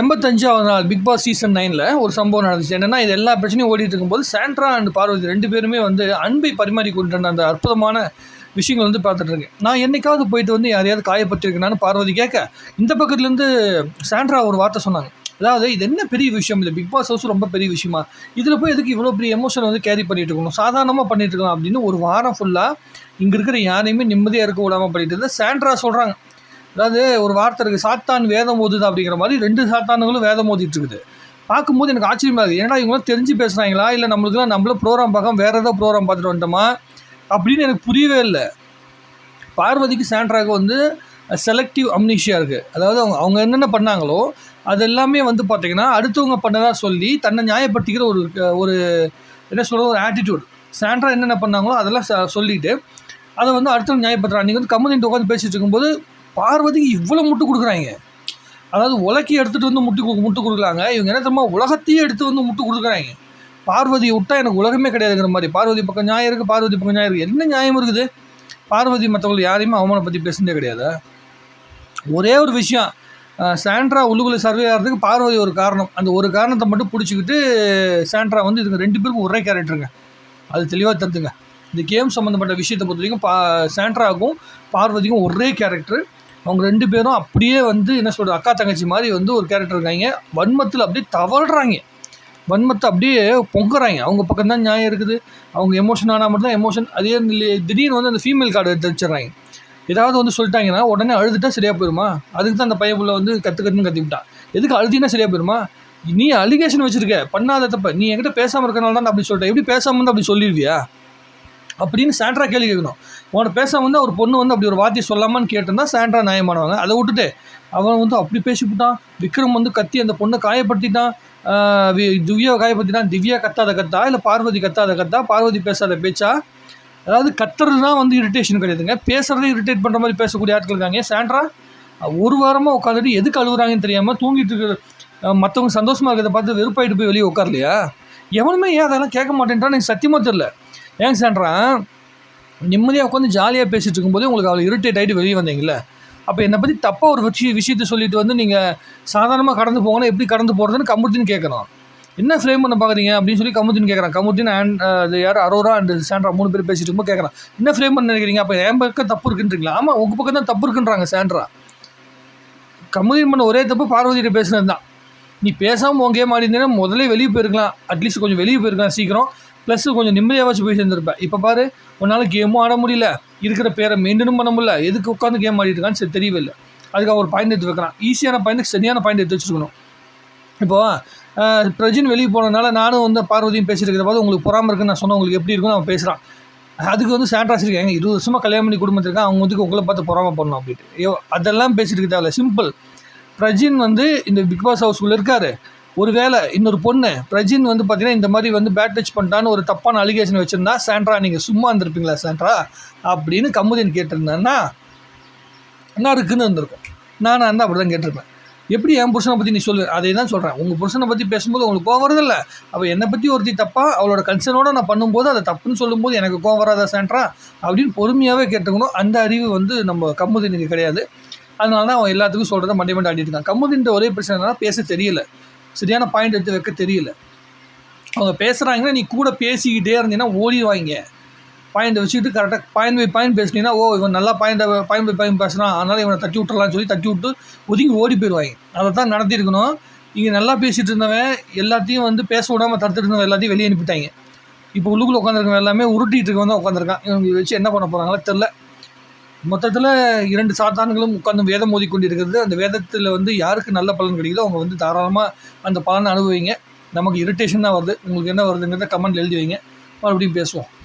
எண்பத்தஞ்சாவது நாள் big Boss season நைனில் ஒரு சம்பவம் நடந்துச்சு. என்னென்னா இது எல்லா பிரச்சனையும் ஓடிட்டு இருக்கும்போது சாண்ட்ரா அண்ட் பார்வதி ரெண்டு பேருமே வந்து அன்பை பரிமாறி கொண்டு அந்த அற்புதமான விஷயங்கள் வந்து பார்த்துட்ருக்கேன் நான் என்னைக்காவது போயிட்டு வந்து யாரையாவது காயப்பட்டிருக்கேனான்னு பார்வதி கேட்க இந்த பக்கத்துலேருந்து சாண்ட்ரா ஒரு வார்த்தை சொன்னாங்க. அதாவது இது என்ன பெரிய விஷயம்? இது பிக் பாஸ் ஹவுஸ் ரொம்ப பெரிய விஷயமா? இதில் போய் எதுக்கு இவ்வளோ பெரிய எமோஷன் வந்து கேரி பண்ணிட்டு இருக்கணும்? சாதாரணமாக பண்ணிட்டு இருக்கலாம் அப்படின்னு ஒரு வாரம் ஃபுல்லாக இங்கே இருக்கிற யாரையுமே நிம்மதியாக இருக்க விடாமல் பண்ணிட்டு இருந்தால் சாண்ட்ரா சொல்கிறாங்க அதாவது ஒரு வார்த்தை இருக்குது சாத்தான் வேதம் ஓதுது அப்படிங்கிற மாதிரி ரெண்டு சாத்தானுங்களும் வேதம் ஓதிட்டு இருக்குது. பார்க்கும்போது எனக்கு ஆச்சரியமா இருக்குது ஏன்னா இவங்களாம் தெரிஞ்சு பேசுகிறாங்களா இல்லை நம்மளுக்குலாம் நம்மளும் ப்ரோக்ராம் பார்க்காம வேறு ஏதோ ப்ரோக்ராம் பார்த்துட்டு வந்துட்டோமா? அப்படின்னு எனக்கு புரியவே இல்லை. பார்வதிக்கு சாண்ட்ராக்கு வந்து செலக்டிவ் அம்னிஷியாக இருக்குது அதாவது அவங்க அவங்க என்னென்ன பண்ணாங்களோ அது எல்லாமே வந்து பார்த்திங்கன்னா அடுத்தவங்க பண்ணதாக சொல்லி தன்னை நியாயப்படுத்திக்கிற ஒரு ஒரு என்ன சொல்கிறது ஒரு ஆட்டிடியூட் சாண்ட்ரா என்னென்ன பண்ணாங்களோ அதெல்லாம் சொல்லிட்டு அதை வந்து அடுத்தவங்க நியாயப்படுத்துறாங்க. நீங்கள் வந்து கம்மனிட்டு உட்காந்து பேசிகிட்டு இருக்கும்போது பார்வதிக்கு இவ்வளோ முட்டு கொடுக்குறாங்க. அதாவது உலக்கி எடுத்துகிட்டு வந்து முட்டு முட்டு கொடுக்குறாங்க இவங்க என்ன தெரியுமா? உலகத்தையே எடுத்து வந்து முட்டு கொடுக்குறாங்க. பார்வதியை விட்டா எனக்கு உலகமே கிடையாதுங்கிற மாதிரி. பார்வதி பக்கம் நியாயம் இருக்குது பார்வதி பக்கம் நியாயம் இருக்குது என்ன நியாயம் இருக்குது? பார்வதி மற்றவங்க யாரையுமே அவமானம் பற்றி பேசுனதே கிடையாது. ஒரே ஒரு விஷயம். சாண்ட்ரா உள்ளுக்குள்ளே சர்வே ஆகிறதுக்கு பார்வதி ஒரு காரணம். அந்த ஒரு காரணத்தை மட்டும் பிடிச்சிக்கிட்டு சாண்ட்ரா வந்து இதுங்க ரெண்டு பேருக்கும் ஒரே கேரக்டருங்க அது தெளிவாக தருதுங்க இந்த கேம் சம்மந்தப்பட்ட விஷயத்தை பொறுத்த வரைக்கும் பா சாண்ட்ராவுக்கும் பார்வதிக்கும் ஒரே கேரக்டர் அவங்க ரெண்டு பேரும் அப்படியே வந்து என்ன சொல்கிறது அக்கா தங்கச்சி மாதிரி வந்து ஒரு கேரக்டர் இருக்காங்க. வன்மத்தில் அப்படியே தவழ்கிறாங்க வன்மத்தை அப்படியே பொங்குறாங்க. அவங்க பக்கம் தான் நியாயம் இருக்குது. அவங்க எமோஷன் ஆனால் மட்டும் தான் எமோஷன் அதே திடீர்னு வந்து அந்த ஃபீமேல் கார்டு எடுத்து வச்சிடுறாங்க. ஏதாவது வந்து சொல்லிட்டாங்கன்னா உடனே அழுதுட்டா சரியாக போயிருமா? அதுக்கு தான் அந்த பையன் புள்ள வந்து கற்றுக்கட்டுன்னு கற்றுக்கிட்டான் கத்திவிட்டான் எதுக்கு அழுதினா சரியாக போயிருமா? நீ அலிகேஷன் வச்சுருக்க. பண்ணாத தப்ப நீ என்கிட்ட பேசாமல் இருக்கனால தான் அப்படி சொல்லிட்டேன். எப்படி பேசாமல் வந்து அப்படி சொல்லிடுவியா? அப்படின்னு சாண்ட்ரா கேள்வி கேட்கணும். உன்னை பேச வந்து ஒரு பொண்ணு வந்து அப்படி ஒரு வார்த்தை சொல்லாமான்னு கேட்டிருந்தா சாண்ட்ரா நியாயமானவங்க. அதை விட்டுட்டு அவன் வந்து அப்படி பேசிவிட்டான் விக்ரம் வந்து கத்தி அந்த பொண்ணை காயப்படுத்திட்டான். திவ்யாவை காயப்படுத்திட்டான். திவ்யா கத்தாத கத்தா இல்லை பார்வதி கத்தாத கத்தா பார்வதி பேசாத பேச்சா? அதாவது கத்துறது தான் வந்து இரிட்டேஷன் கிடையாதுங்க. பேசுகிறதே இரிட்டேட் பண்ணுற மாதிரி பேசக்கூடிய ஆட்கள் இருக்காங்க. சாண்ட்ரா ஒரு வாரமாக உட்காந்துட்டு எதுக்கு அழுகுறாங்கன்னு தெரியாமல் தூங்கிட்டு இருக்கிற மற்றவங்க சந்தோஷமாக இருக்கிறத பார்த்து வெறுப்பாயிட்டு போய் வெளியே உட்காரலையா? எவனுமே ஏன் அதெல்லாம் கேட்க மாட்டேன்றான்னு எனக்கு சத்தியமாக தெரில ஏங்க சாண்ட்ரா நிம்மதியாக உட்காந்து ஜாலியாக பேசிகிட்டு இருக்கும்போது உங்களுக்கு அவ்வளோ இரிட்டேட் ஆகிட்டு வெளியே வந்தீங்கல்ல? அப்போ என்னை பற்றி தப்பாக ஒரு விஷய விஷயத்த சொல்லிட்டு வந்து நீங்கள் சாதாரணமாக கடந்து போகணும் எப்படி கடந்து போகிறதுன்னு கமுத்தின்னு கேட்கணும். என்ன ஃப்ரேம் பண்ண பார்க்குறீங்க அப்படின்னு சொல்லி கமுத்தின்னு கேட்குறான். கமுத்தின் அண்ட் அது யார்? அரோரா அண்ட் சாண்ட்ரா மூணு பேர் பேசிட்டு இருக்கும்போது கேட்குறான். என்ன ஃப்ரேம் பண்ண நினைக்கிறீங்க? அப்போ என் பக்கம் தப்பு இருக்குன்றீங்களா? ஆமாம் உங்கள் பக்கம் தான் தப்பு இருக்குன்றாங்க சாண்ட்ரா. கமுதின் பண்ண ஒரே தப்பு பார்வதியிட்ட பேசுனது தான் நீ பேசாமல் உன் கேம் ஆடிருந்தேன்னா முதல்ல வெளியே போயிருக்கலாம். அட்லீஸ்ட் கொஞ்சம் வெளியே போயிருக்கலாம் சீக்கிரம். ப்ளஸ் கொஞ்சம் நிம்மதியாகவாச்சும் போய் சேர்ந்துருப்பேன். இப்போ பாரு உன்னால் கேமும் ஆட முடியல. இருக்கிற பேரை மெயின்டைனும் பண்ண முடியல. எதுக்கு உட்காந்து கேம் ஆடிட்டு இருக்கான்னு சரி தெரியவே இல்லை அதுக்கு அவர் ஒரு பாயிண்ட் எடுத்து வைக்கிறான். ஈஸியான பாயிண்ட்டுக்கு சரியான பாயிண்ட் எடுத்து வச்சுருக்கணும். இப்போ பிரஜின் வெளியே போனதுனால நானும் வந்து பார்வதியும் பேசியிருக்கிற போது உங்களுக்கு பொறாமல் இருக்குன்னு நான் சொன்ன உங்களுக்கு எப்படி இருக்குன்னு அவன் பேசுகிறான் அதுக்கு வந்து சாண்ட்ராஸ் இருக்காங்க இருபது வருஷமாக கல்யாணம் பண்ணி குடும்பத்தில் அவங்க வந்து உங்களை பார்த்து பொறாமல் பண்ணணும் அப்படின்ட்டு. ஐயோ அதெல்லாம் பேசிட்டு இருக்க தேவையில்ல. சிம்பிள் பிரஜின் வந்து இந்த பிக் பாஸ் ஹவுஸ்குள்ளே இருக்காரு. ஒருவேளை இன்னொரு பொண்ணு பிரஜின் வந்து பார்த்தீங்கன்னா இந்த மாதிரி வந்து பேட் டச் பண்ணிட்டான்னு ஒரு தப்பான அலிகேஷன் வச்சுருந்தா சாண்ட்ரா நீங்கள் சும்மா இருந்திருப்பீங்களா சாண்ட்ரா? அப்படின்னு கமுதின் கேட்டிருந்தேன்னா என்ன இருக்குன்னு இருந்திருக்கும். நானாக இருந்தால் அப்படி தான் கேட்டிருப்பேன். எப்படி என் புருஷனை பற்றி நீ சொல்லு? அதே தான் சொல்கிறேன் உங்கள் புருஷனை பற்றி பேசும்போது உங்களுக்கு கோவம் வருதில்ல. அவள் என்னை பற்றி ஒருத்தி தப்பாக அவளோட கன்சர்னோட நான் பண்ணும்போது அதை தப்புன்னு சொல்லும்போது எனக்கு கோவம் வராதா சாண்ட்ரா? அப்படின்னு பொறுமையாகவே கேட்டுக்கணும். அந்த அறிவு வந்து நம்ம கம்முதினுக்கு கிடையாது. அதனால தான் அவன் எல்லாத்துக்கும் சொல்கிறத மண்டை மண்டை ஆடிட்டு இருக்கான். கம்முதின்ற ஒரே பிரச்சனை என்னன்னா பேச தெரியல. சரியான பாயிண்ட் எடுத்து வைக்க தெரியல. அவங்க பேசுகிறாங்கன்னா நீ கூட பேசிக்கிட்டே இருந்தீங்கன்னா ஓடிடுவாங்க பாயிண்ட் வச்சுக்கிட்டு கரெக்டாக பாயிண்ட் பை பாயிண்ட் பேசுனீங்கன்னா ஓ இவன் நல்லா பாயிண்ட் பாயிண்ட் பை பாயிண்ட் பேசுகிறான் அதனால் இவனை தட்டி விட்டுறலாம்னு சொல்லி தட்டி விட்டு ஒதுங்கி ஓடி போயிடுவாங்க. அதை தான் நடத்தியிருக்கணும். இங்கே நல்லா பேசிகிட்டு இருந்தவன் எல்லாத்தையும் வந்து பேச விடாமல் தடுத்துட்டு இருந்தவன் எல்லாத்தையும் வெளியே அனுப்பிட்டாங்க. இப்போ உள்ளுக்குள்ள உட்காந்துருக்கவன் எல்லாமே உருட்டிகிட்டு இருக்கவன் தான் உட்காந்துருக்கான் இவங்க வச்சு என்ன பண்ண போகிறாங்களோ தெரில மொத்தத்தில் இரண்டு சாத்தான்களும் உட்கார்ந்து வேதம் மோதி அந்த வேதத்தில் வந்து யாருக்கு நல்ல பலன் கிடைக்குதோ அவங்க வந்து தாராளமாக அந்த பலனை அனுபவிங்க. நமக்கு இரிட்டேஷன் தான் வருது. உங்களுக்கு என்ன வருதுங்கிறத கமெண்ட் எழுதி வைங்க. மறுபடியும் பேசுவோம்.